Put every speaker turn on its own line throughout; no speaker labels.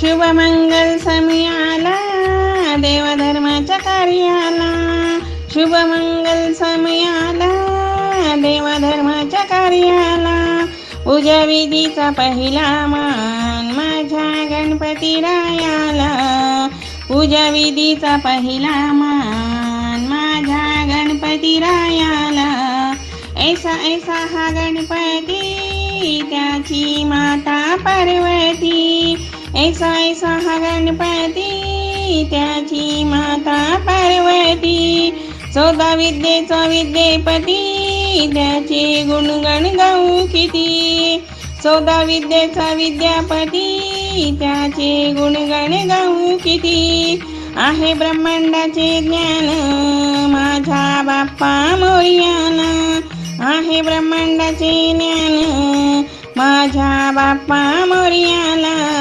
शुभमंगल समयाला देवधर्माच्या कार्याला. शुभमंगल समयाला देवधर्माच्या कार्याला. पूजा विधीचा पहिला मान माझ्या गणपती रायाला. पूजा विधीचा पहिला मान माझ्या गणपती रायाला. ऐसा ऐसा हा गणपती त्याची माता पार्वती. ऐसा ऐसा हा गणपती त्याची माता पार्वती. चौदा विद्येचा विद्येपती त्याचे गुणगण गाऊ किती. चौदा विद्येचा विद्यापती त्याचे गुणगण गाऊ किती. आहे ब्रह्मांडाचे ज्ञान माझ्या बाप्पा मोर्याना. आहे ब्रह्मांडाचे ज्ञान माझ्या बाप्पा मोर्याला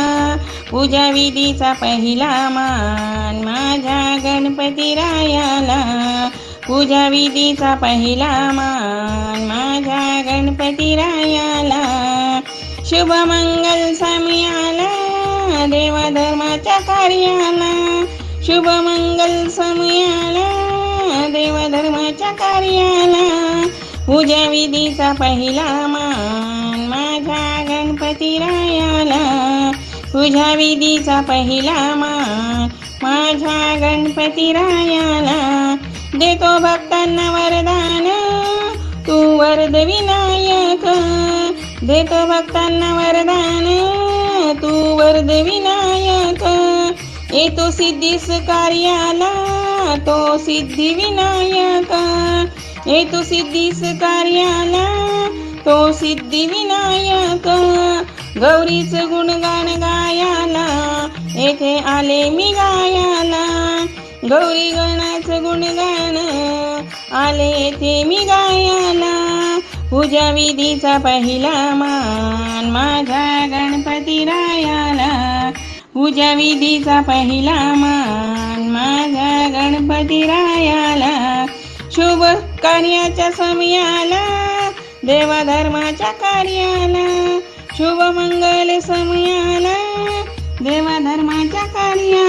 पूजा विधीचा पहिला मान माझ्या गणपती रायाला. पूजा विधीचा पहिला मान माझ्या गणपती रायाला. शुभमंगल समयाला देवधर्माच्या कार्याला. शुभमंगल समयाला देवधर्माच्या कार्याला. पूजा विधीचा पहिला मान तुझ्या विधीचा पहिला मान माझ्या गणपती रायाला देतो भक्तांना वरदान. तू वरद विनायक. देतो भक्तांना वरदान. तू वरद विनायक. येतो सिद्धीस कार्याला तो सिद्धी विनायक. येतो सिद्धीस कार्याला तो सिद्धी विनायक. गौरीच गुणगान गायाला येथे आले मी गायाला. गौरी गणाचं गुणगान आले येथे मी गायाला. पूजा विधीचा पहिला मान माझ्या गणपती रायाला. पूजा विधीचा पहिला मान माझ्या गणपती रायाला. शुभ कार्याच्या समयाला देवधर्माच्या कार्याला. शुभ मंगल समयाला देवधर्माच्या कार्याला.